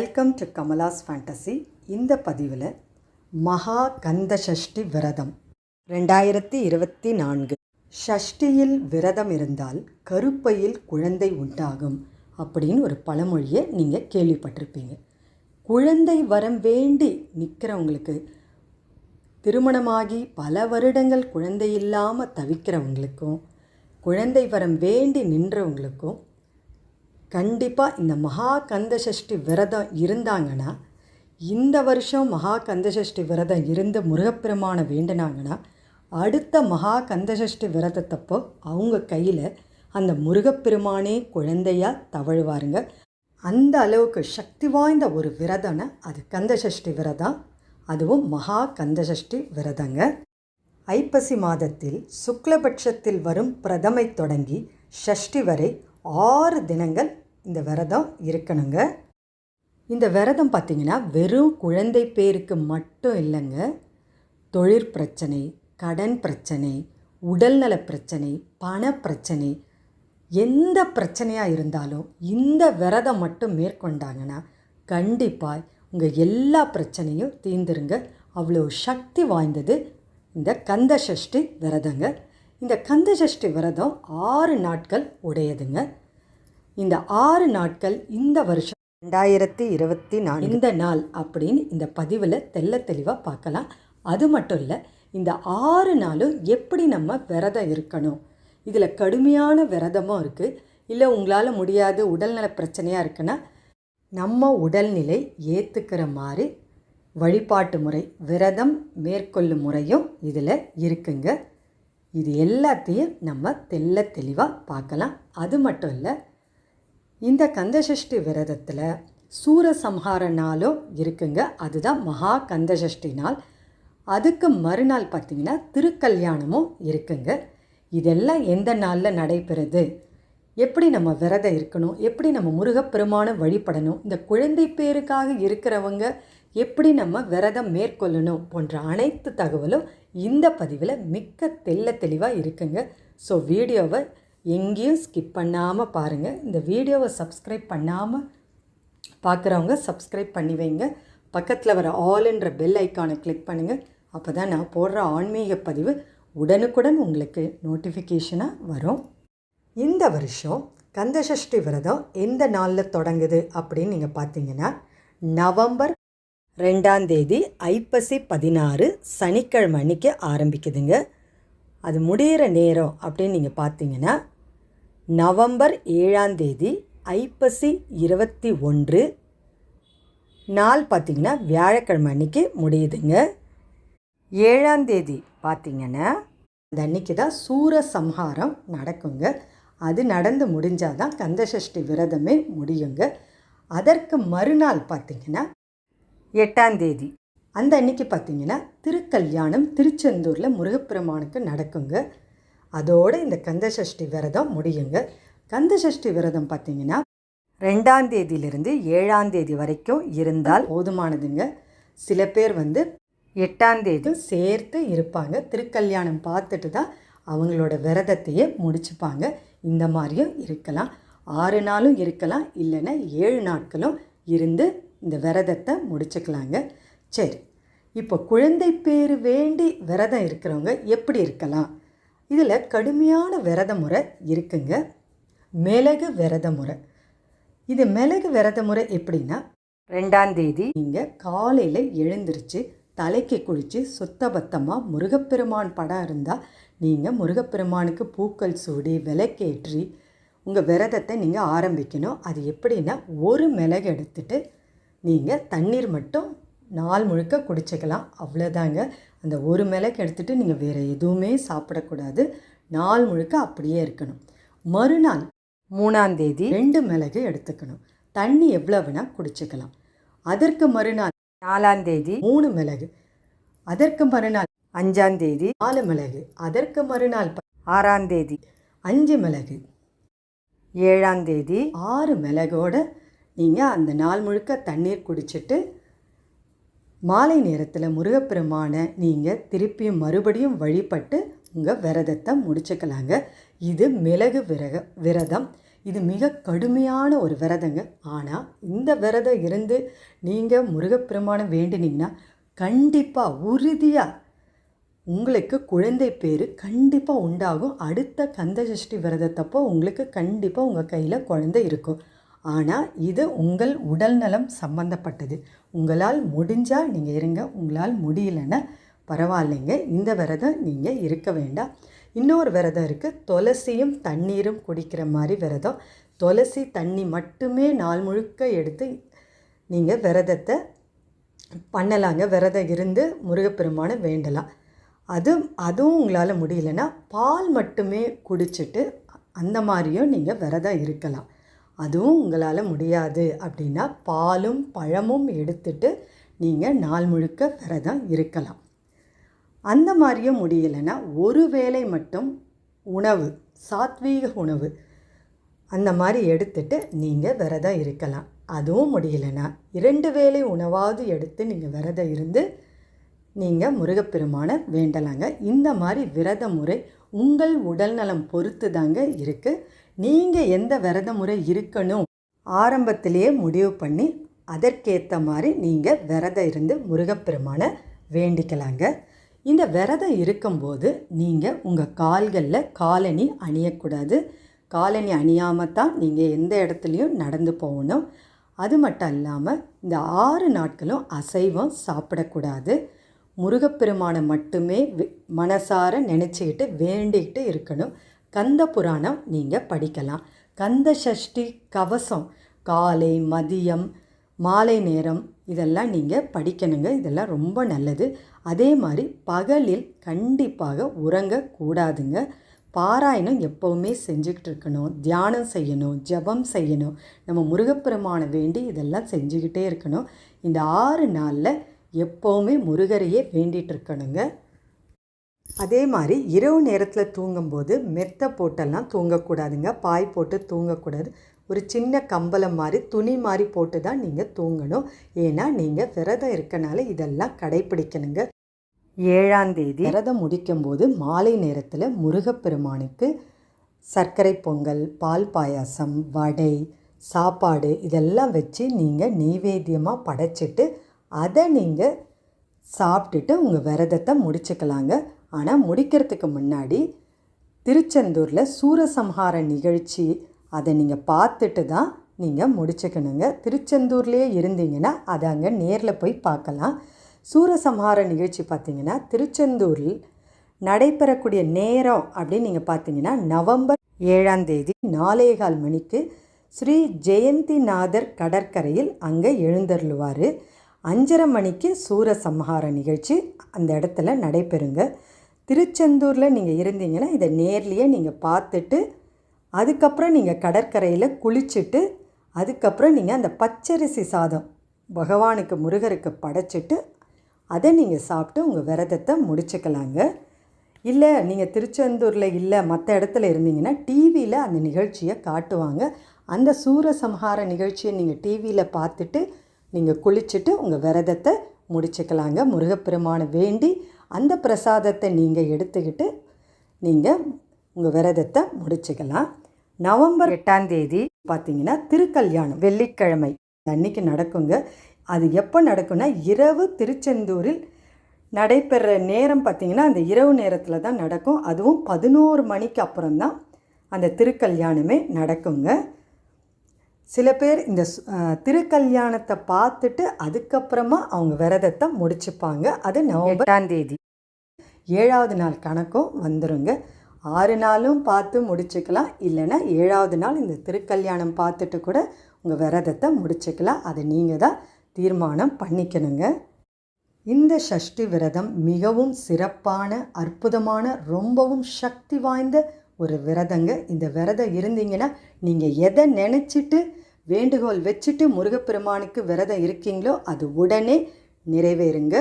Welcome to Kamala's fantasy இந்த பதிவில் மகா கந்த சஷ்டி விரதம். ரெண்டாயிரத்தி இருபத்தி நான்கு. ஷஷ்டியில் விரதம் இருந்தால் கருப்பையில் குழந்தை உண்டாகும் அப்படின்னு ஒரு பழமொழியை நீங்கள் கேள்விப்பட்டிருப்பீங்க. குழந்தை வரம் வேண்டி நிற்கிறவங்களுக்கு திருமணமாகி பல வருடங்கள் குழந்தை இல்லாமல் தவிக்கிறவங்களுக்கும் குழந்தை வரம் வேண்டி நின்றவங்களுக்கும் கண்டிப்பாக இந்த மகா கந்த சஷ்டி விரதம் இருந்தாங்கன்னா இந்த வருஷம் மகா கந்தசஷ்டி விரதம் இருந்து முருகப்பெருமானை வேண்டினாங்கன்னா அடுத்த மகா கந்தசஷ்டி விரதத்தப்போ அவங்க கையில் அந்த முருகப்பெருமானே குழந்தையாக தவழுவாருங்க. அந்த அளவுக்கு சக்தி வாய்ந்த ஒரு விரதம்னா அது கந்தசஷ்டி விரதம் அதுவும் மகா கந்தசஷ்டி விரதங்க. ஐப்பசி மாதத்தில் சுக்லபட்சத்தில் வரும் பிரதமை தொடங்கி ஷஷ்டி வரை ஆறு தினங்கள் இந்த விரதம் இருக்கணுங்க. இந்த விரதம் பார்த்திங்கன்னா வெறும் குழந்தை பேருக்கு மட்டும் இல்லைங்க. தொழிற் பிரச்சனை கடன் பிரச்சனை உடல்நல பிரச்சனை பண பிரச்சனை எந்த பிரச்சனையாக இருந்தாலும் இந்த விரதம் மட்டும் மேற்கொண்டாங்கன்னா கண்டிப்பாக உங்கள் எல்லா பிரச்சனையும் தீர்ந்துருங்க. அவ்வளோ சக்தி வாய்ந்தது இந்த கந்த சஷ்டி விரதங்க. இந்த கந்த சஷ்டி விரதம் ஆறு நாட்கள் உடையதுங்க. இந்த ஆறு நாட்கள் இந்த வருஷம் ரெண்டாயிரத்தி இருபத்தி நாலு இந்த நாள் அப்படின்னு இந்த பதிவில் தெல்ல தெளிவாக பார்க்கலாம். அது மட்டும் இல்லை இந்த ஆறு நாளும் எப்படி நம்ம விரதம் இருக்கணும்? இதில் கடுமையான விரதமும் இருக்குது இல்லை உங்களால் முடியாது உடல்நல பிரச்சனையாக இருக்குன்னா நம்ம உடல்நிலை ஏற்றுக்கிற மாதிரி வழிபாட்டு முறை விரதம் மேற்கொள்ளும் முறையும் இதில் இருக்குங்க. இது எல்லாத்தையும் நம்ம தெல்ல தெளிவாக பார்க்கலாம். அது மட்டும் இல்லை இந்த கந்தசஷ்டி விரதத்தில் சூரசம்ஹார நாளும் இருக்குங்க. அதுதான் மகா கந்தசஷ்டி நாள். அதுக்கு மறுநாள் பார்த்திங்கன்னா திருக்கல்யாணமும் இருக்குங்க. இதெல்லாம் எந்த நாளில் நடைபெறுது? எப்படி நம்ம விரதம் இருக்கணும்? எப்படி நம்ம முருகப்பெருமானை வழிபடணும்? இந்த குழந்தை பேருக்காக இருக்கிறவங்க எப்படி நம்ம விரதம் மேற்கொள்ளணும்? போன்ற அனைத்து தகவலும் இந்த பதிவில் மிக்க தெல்ல தெளிவாக இருக்குங்க. ஸோ வீடியோவை எங்கேயும் ஸ்கிப் பண்ணாமல் பாருங்கள் இந்த வீடியோவை சப்ஸ்கிரைப் பண்ணாமல் பார்க்குறவங்க சப்ஸ்கிரைப் பண்ணி வைங்க. பக்கத்தில் வர ஆல்ன்ற பெல் ஐக்கானை கிளிக் பண்ணுங்கள் அப்போ தான் நான் போடுற ஆன்மீக பதிவு உடனுக்குடன் உங்களுக்கு நோட்டிஃபிகேஷனாக வரும். இந்த வருஷம் கந்தசஷ்டி விரதம் எந்த நாளில் தொடங்குது அப்படின்னு நீங்கள் பார்த்தீங்கன்னா நவம்பர் ரெண்டாம் தேதி ஐப்பசி பதினாறு சனிக்கிழமை அன்னைக்கு ஆரம்பிக்குதுங்க. அது முடிகிற நேரம் அப்படின்னு நீங்கள் பார்த்தீங்கன்னா நவம்பர் ஏழாம் தேதி ஐப்பசி இருபத்தி ஒன்று நாள் பார்த்திங்கன்னா வியாழக்கிழமை அன்னைக்கு முடியுதுங்க. ஏழாம் தேதி பார்த்திங்கன்னா அந்த அன்னைக்கு தான் சூர சம்ஹாரம் நடக்குங்க. அது நடந்து முடிஞ்சால் தான் கந்தசஷ்டி விரதமே முடியுங்க. அதற்கு மறுநாள் பார்த்திங்கன்னா எட்டாம் தேதி அந்த அன்னைக்கு பார்த்திங்கன்னா திருக்கல்யாணம் திருச்செந்தூரில் முருகப்பெருமானுக்கு நடக்குங்க. அதோடு இந்த கந்தசஷ்டி விரதம் முடியுங்க. கந்தசஷ்டி விரதம் பார்த்திங்கன்னா ரெண்டாம் தேதியிலிருந்து ஏழாம் தேதி வரைக்கும் இருந்தால் போதுமானதுங்க. சில பேர் வந்து எட்டாம் தேதி சேர்த்து இருப்பாங்க. திருக்கல்யாணம் பார்த்துட்டு தான் அவங்களோட விரதத்தையே முடிச்சுப்பாங்க. இந்த மாதிரியும் இருக்கலாம். ஆறு நாளும் இருக்கலாம். இல்லைன்னா ஏழு நாட்களும் இருந்து இந்த விரதத்தை முடிச்சுக்கலாங்க. சரி இப்போ குழந்தை பேர் வேண்டி விரதம் இருக்கிறவங்க எப்படி இருக்கலாம்? இதில் கடுமையான விரத முறை இருக்குங்க. மிளகு விரத முறை. இது மிளகு விரத முறை எப்படின்னா ரெண்டாம் தேதி நீங்கள் காலையில் எழுந்திருச்சு தலைக்கு குளித்து சுத்தபத்தமாக முருகப்பெருமான் படம் இருந்தால் நீங்கள் முருகப்பெருமானுக்கு பூக்கள் சூடி விளக்கேற்றி உங்கள் விரதத்தை நீங்கள் ஆரம்பிக்கணும். அது எப்படின்னா ஒரு மிளகு எடுத்துட்டு நீங்கள் தண்ணீர் மட்டும் நாள் முழுக்க குடிச்சிக்கலாம். அவ்வளோதாங்க அந்த ஒரு மிளகு எடுத்துகிட்டு நீங்கள் வேறு எதுவுமே சாப்பிடக்கூடாது. நாள் முழுக்க அப்படியே இருக்கணும். மறுநாள் மூணாந்தேதி ரெண்டு மிளகு எடுத்துக்கணும். தண்ணி எவ்வளோ வேணால் குடிச்சிக்கலாம். அதற்கு மறுநாள் நாலாந்தேதி மூணு மிளகு. அதற்கு மறுநாள் அஞ்சாந்தேதி நாலு மிளகு. அதற்கு மறுநாள் ஆறாந்தேதி அஞ்சு மிளகு. ஏழாந்தேதி ஆறு மிளகோட நீங்கள் அந்த நாள் முழுக்க தண்ணீர் குடிச்சிட்டு மாலை நேரத்தில் முருகப்பெருமானை நீங்கள் திருப்பியும் மறுபடியும் வழிபட்டு உங்கள் விரதத்தை முடிச்சுக்கலாங்க. இது மிளகு விரக விரதம். இது மிக கடுமையான ஒரு விரதங்க. ஆனால் இந்த விரதம் இருந்து நீங்கள் முருகப்பெருமானை வேண்டினீங்கன்னா கண்டிப்பாக உறுதியாக உங்களுக்கு குழந்தை பேர் கண்டிப்பாக உண்டாகும். அடுத்த கந்தசஷ்டி விரதத்தப்போ உங்களுக்கு கண்டிப்பாக உங்கள் கையில் குழந்தை இருக்கும். ஆனால் இது உங்கள் உடல்நலம் சம்மந்தப்பட்டது உங்களால் முடிஞ்சால் நீங்கள் இருங்க. உங்களால் முடியலன்னா பரவாயில்லைங்க. இந்த விரதம் நீங்கள் இருக்க வேண்டாம். இன்னொரு விரதம் இருக்குது துளசியும் தண்ணீரும் குடிக்கிற மாதிரி விரதம். துளசி தண்ணி மட்டுமே நாள் முழுக்க எடுத்து நீங்கள் விரதத்தை பண்ணலாங்க. விரதம் இருந்து முருகப்பெருமானை வேண்டலாம். அது அதுவும் உங்களால் முடியலன்னா பால் மட்டுமே குடிச்சிட்டு அந்த மாதிரியும் நீங்கள் விரதம் இருக்கலாம். அதுவும் உங்களால் முடியாது அப்படின்னா பாலும் பழமும் எடுத்துட்டு நீங்கள் நாள் முழுக்க விரதம் இருக்கலாம். அந்த மாதிரியும் முடியலைன்னா ஒரு வேளை மட்டும் உணவு சாத்வீக உணவு அந்த மாதிரி எடுத்துட்டு நீங்கள் விரதம் இருக்கலாம். அதுவும் முடியலைன்னா இரண்டு வேளை உணவாவது எடுத்து நீங்கள் விரதம் இருந்து நீங்கள் முருகப்பெருமானை வேண்டலாங்க. இந்த மாதிரி விரத முறை உங்கள் உடல்நலம் பொறுத்து தாங்க இருக்குது நீங்கள் எந்த விரத முறை இருக்கணும்? ஆரம்பத்திலேயே முடிவு பண்ணி அதற்கேற்ற மாதிரி நீங்கள் விரதம் இருந்து முருகப்பெருமானை வேண்டிக்கலாங்க. இந்த விரதம் இருக்கும்போது நீங்கள் உங்கள் கால்களில் காலணி அணியக்கூடாது. காலணி அணியாமல் தான் நீங்கள் எந்த இடத்துலையும் நடந்து போகணும். அது மட்டும் இல்லாமல் இந்த ஆறு நாட்களும் அசைவம் சாப்பிடக்கூடாது. முருகப்பெருமானை மட்டுமே வி- மனசார நினச்சிக்கிட்டு வேண்டிக்கிட்டு இருக்கணும். கந்த புராணம் நீங்கள் படிக்கலாம். கந்த சஷ்டி கவசம் காலை மதியம் மாலை நேரம் இதெல்லாம் நீங்கள் படிக்கணுங்க. இதெல்லாம் ரொம்ப நல்லது. அதே மாதிரி பகலில் கண்டிப்பாக உறங்கக்கூடாதுங்க. பாராயணம் எப்போவுமே செஞ்சுக்கிட்டு இருக்கணும் தியானம் செய்யணும் ஜெபம் செய்யணும். நம்ம முருகப்பெருமான வேண்டி இதெல்லாம் செஞ்சுக்கிட்டே இருக்கணும். இந்த ஆறு நாளில் எப்போவுமே முருகரையே வேண்டிகிட்டு இருக்கணுங்க அதே மாதிரி இரவு நேரத்தில் தூங்கும்போது மெத்தை போட்டெல்லாம் தூங்கக்கூடாதுங்க. பாய் போட்டு தூங்கக்கூடாது. ஒரு சின்ன கம்பளம் மாதிரி துணி மாதிரி போட்டு தான் நீங்கள் தூங்கணும். ஏன்னா நீங்கள் விரதம் இருக்கனால இதெல்லாம் கடைப்பிடிக்கணுங்க. ஏழாம் தேதி விரதம் முடிக்கும்போது மாலை நேரத்தில் முருகப்பெருமானுக்கு சர்க்கரை பொங்கல் பால் பாயாசம் வடை சாப்பாடு இதெல்லாம் வச்சு நீங்கள் நெய்வேத்தியமாக படைச்சிட்டு அதை நீங்கள் சாப்பிட்டுட்டு உங்கள் விரதத்தை முடிச்சுக்கலாங்க. ஆனால் முடிக்கிறதுக்கு முன்னாடி திருச்செந்தூரில் சூரசம்ஹார நிகழ்ச்சி அதை நீங்கள் பார்த்துட்டு தான் நீங்கள் முடிச்சுக்கணுங்க. திருச்செந்தூர்லேயே இருந்தீங்கன்னா அதை அங்கே நேரில் போய் பார்க்கலாம். சூரசம்ஹார நிகழ்ச்சி பார்த்தீங்கன்னா திருச்செந்தூரில் நடைபெறக்கூடிய நேரம் அப்படின்னு நீங்கள் பார்த்தீங்கன்னா நவம்பர் ஏழாம் தேதி நாலேகால் மணிக்கு ஸ்ரீ ஜெயந்திநாதர் கடற்கரையில் அங்கே எழுந்தருளுவார். அஞ்சரை மணிக்கு சூரசம்ஹார நிகழ்ச்சி அந்த இடத்துல நடைபெறுங்க. திருச்செந்தூரில் நீங்கள் இருந்தீங்கன்னா இதை நேர்லேயே நீங்கள் பார்த்துட்டு அதுக்கப்புறம் நீங்கள் கடற்கரையில் குளிச்சுட்டு அதுக்கப்புறம் நீங்கள் அந்த பச்சரிசி சாதம் பகவானுக்கு முருகருக்கு படைச்சிட்டு அதை நீங்கள் சாப்பிட்டு உங்கள் விரதத்தை முடிச்சுக்கலாங்க. இல்லை நீங்கள் திருச்செந்தூரில் இல்லை மற்ற இடத்துல இருந்தீங்கன்னா டிவியில் அந்த நிகழ்ச்சியை காட்டுவாங்க. அந்த சூரசம்ஹார நிகழ்ச்சியை நீங்கள் டிவியில் பார்த்துட்டு நீங்கள் குளிச்சுட்டு உங்கள் விரதத்தை முடிச்சுக்கலாங்க. முருகப்பெருமானை வேண்டி அந்த பிரசாதத்தை நீங்கள் எடுத்துக்கிட்டு நீங்கள் உங்கள் விரதத்தை முடிச்சுக்கலாம். நவம்பர் எட்டாம் தேதி பார்த்தீங்கன்னா திருக்கல்யாணம் வெள்ளிக்கிழமை. அன்னைக்கு நடக்குங்க. அது எப்போ நடக்கும்னா இரவு திருச்செந்தூரில் நடைபெற நேரம் பார்த்திங்கன்னா அந்த இரவு நேரத்தில் தான் நடக்கும். அதுவும் பதினோரு மணிக்கு அப்புறம் தான் அந்த திருக்கல்யாணமே நடக்குங்க. சில பேர் இந்த திருக்கல்யாணத்தை பார்த்துட்டு அதுக்கப்புறமா அவங்க விரதத்தை முடிச்சுப்பாங்க. அது நவம்பர் எட்டாம் தேதி. ஏழாவது நாள் கணக்கும் வந்துருங்க. ஆறு நாளும் பார்த்து முடிச்சுக்கலாம். இல்லைன்னா ஏழாவது நாள் இந்த திருக்கல்யாணம் பார்த்துட்டு கூட உங்கள் விரதத்தை முடிச்சுக்கலாம். அதை நீங்கள் தான் தீர்மானம் பண்ணிக்கணுங்க. இந்த சஷ்டி விரதம் மிகவும் சிறப்பான அற்புதமான ரொம்பவும் சக்தி வாய்ந்த ஒரு விரதங்க. இந்த விரதம் இருந்தீங்கன்னா நீங்கள் எதை நினச்சிட்டு வேண்டுகோள் வச்சுட்டு முருகப்பெருமானுக்கு விரதம் இருக்கீங்களோ அது உடனே நிறைவேறுங்க.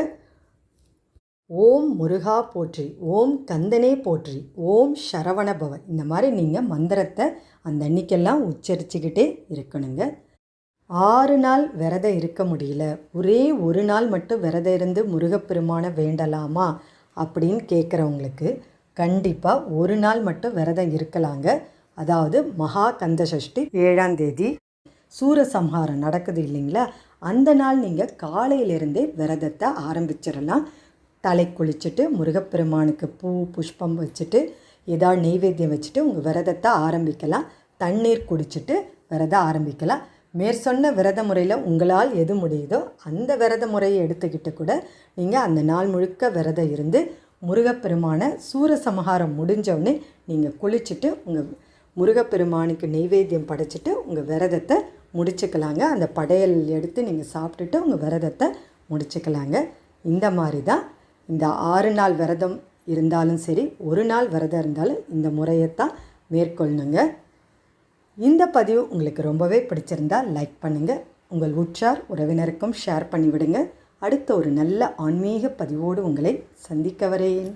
ஓம் முருகா போற்றி ஓம் கந்தனே போற்றி ஓம் சரவணபவ இந்த மாதிரி நீங்கள் மந்திரத்தை அந்த அன்னைக்கெல்லாம் உச்சரிச்சுக்கிட்டே இருக்கணுங்க. ஆறு நாள் விரதம் இருக்க முடியல. ஒரே ஒரு நாள் மட்டும் விரதம் இருந்து முருகப்பெருமானை வேண்டலாமா அப்படின்னு கேட்குறவங்களுக்கு கண்டிப்பாக ஒரு நாள் மட்டும் விரதம் இருக்கலாங்க. அதாவது மகா கந்த சஷ்டி ஏழாம் தேதி. சூரசம்ஹாரம் நடக்குது இல்லைங்களா? அந்த நாள் நீங்கள் காலையிலிருந்தே விரதத்தை ஆரம்பிச்சிடலாம். தலை குளிச்சுட்டு முருகப்பெருமானுக்கு பூ புஷ்பம் வச்சுட்டு ஏதாவது நெய்வேத்தியம் வச்சுட்டு உங்கள் விரதத்தை ஆரம்பிக்கலாம். தண்ணீர் குடிச்சிட்டு விரதம் ஆரம்பிக்கலாம். மேற்சொன்ன விரத முறையில் உங்களால் எது முடியுதோ அந்த விரத முறையை எடுத்துக்கிட்டு கூட நீங்கள் அந்த நாள் முழுக்க விரதம் இருந்து முருகப்பெருமானை சூரசம்ஹாரம் முடிஞ்சவுடனே நீங்கள் குளிச்சுட்டு உங்கள் முருகப்பெருமானுக்கு நெய்வேத்தியம் படைச்சிட்டு உங்கள் விரதத்தை முடிச்சுக்கலாங்க. அந்த படையல் எடுத்து நீங்கள் சாப்பிட்டுட்டு உங்கள் விரதத்தை முடிச்சுக்கலாங்க. இந்த மாதிரி தான் இந்த ஆறு நாள் விரதம் இருந்தாலும் சரி ஒரு நாள் விரதம் இருந்தாலும் இந்த முறையைத்தான் மேற்கொள்ளணுங்க. இந்த பதிவு உங்களுக்கு ரொம்பவே பிடிச்சிருந்தா லைக் பண்ணுங்கள் உங்கள் உற்றார் உறவினருக்கும் ஷேர் பண்ணிவிடுங்க. அடுத்த ஒரு நல்ல ஆன்மீக பதிவோடு உங்களை சந்திக்க வரேன்.